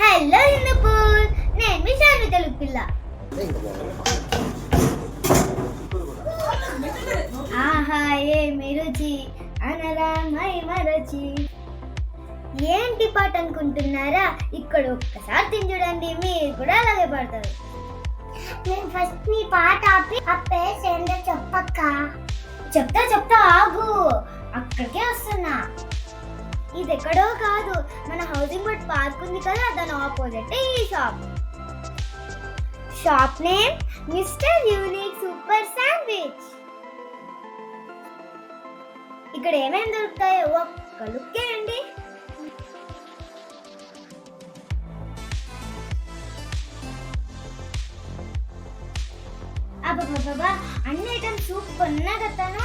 Hello Hindupur నేను మీ శాన్వి తెలుగు పిల్ల. ఆహా ఏమి రుచి? అనరామై మరచి ఏంటి పాట అనుకుంటున్నారా? ఇక్కడ ఒక్కసారి తిని చూడండి మీరు కూడా అలాగే పాడతారు. నేను ఫస్ట్ నీ పాట ఆపి అప్పే పేరు ఏంటో చెప్పక్క. చెప్తా చెప్తా ఆగు. అక్కడికే వస్తున్నా. ఇది ఎక్కడో కాదు. మన హౌసింగ్ బోర్డ్ పార్క్ ఉంది కదా దాని ఆపోజిట్ ఈ shop. Shop name mister unique super sandwich. ఇక్కడ ఏమేమి దొరుకుతాయో ఒక్క లుక్కేయండి అబ్బా అన్ని ఐటమ్స్ సూపర్ ఉన్నా కదాను